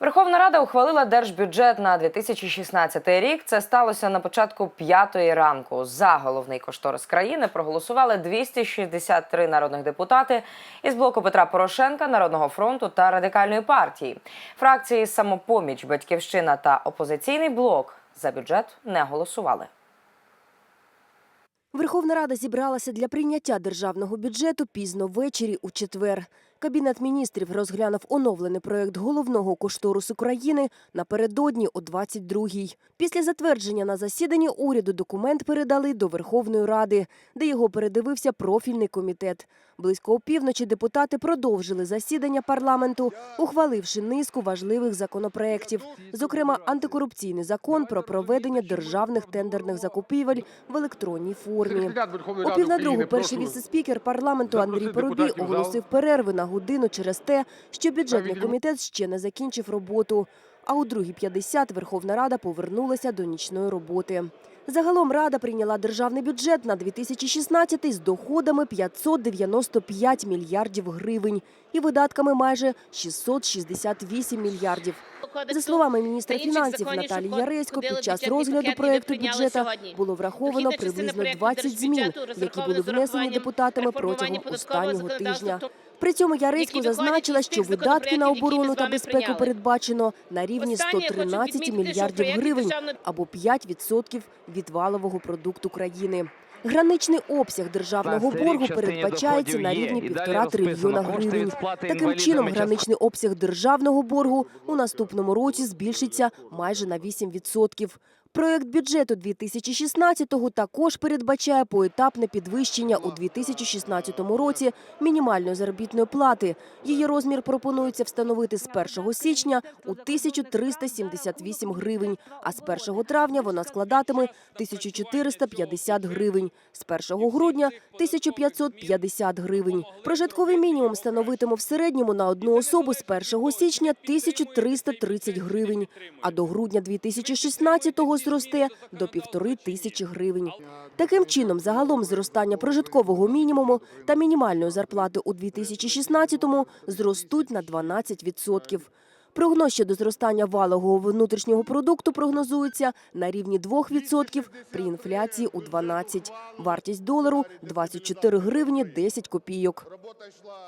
Верховна Рада ухвалила держбюджет на 2016 рік. Це сталося на початку п'ятої ранку. За головний кошторис країни проголосували 263 народних депутати із блоку Петра Порошенка, Народного фронту та радикальної партії. Фракції самопоміч, батьківщина та опозиційний блок за бюджет не голосували. Верховна Рада зібралася для прийняття державного бюджету пізно ввечері у четвер. Кабінет міністрів розглянув оновлений проект головного кошторису країни напередодні о 22-й. Після затвердження на засіданні уряду документ передали до Верховної Ради, де його передивився профільний комітет. Близько опівночі депутати продовжили засідання парламенту, ухваливши низку важливих законопроєктів, зокрема антикорупційний закон про проведення державних тендерних закупівель в електронній формі. О пів на другу перший віце-спікер парламенту Андрій Поробій оголосив перерви на годину через те, що бюджетний комітет ще не закінчив роботу. А у 2.50 Верховна Рада повернулася до нічної роботи. Загалом Рада прийняла державний бюджет на 2016 з доходами 595 мільярдів гривень і видатками майже 668 мільярдів. За словами міністра фінансів Наталії Яресько, під час розгляду проекту бюджета було враховано приблизно проекту 20 змін, які були внесені депутатами протягом останнього тижня. При цьому Яресько зазначила, що видатки на оборону та безпеку передбачено на рівні Останнє я 113 мільярдів гривень або 5% від валового продукту країни. Граничний обсяг державного боргу передбачається на рівні півтора трильйона гривень. Таким чином, граничний обсяг державного боргу у наступному році збільшиться майже на 8%. Проект бюджету 2016-го також передбачає поетапне підвищення у 2016 році мінімальної заробітної плати. Її розмір пропонується встановити з 1 січня у 1378 гривень, а з 1 травня вона складатиме 1450 гривень, з 1 грудня – 1550 гривень. Прожитковий мінімум становитиме в середньому на одну особу з 1 січня 1330 гривень, а до грудня 2016-го зросте до півтори тисячі гривень. Таким чином, загалом зростання прожиткового мінімуму та мінімальної зарплати у 2016-му зростуть на 12%. Прогноз щодо зростання валового внутрішнього продукту прогнозується на рівні 2% при інфляції у 12%. Вартість долару – 24 гривні 10 копійок.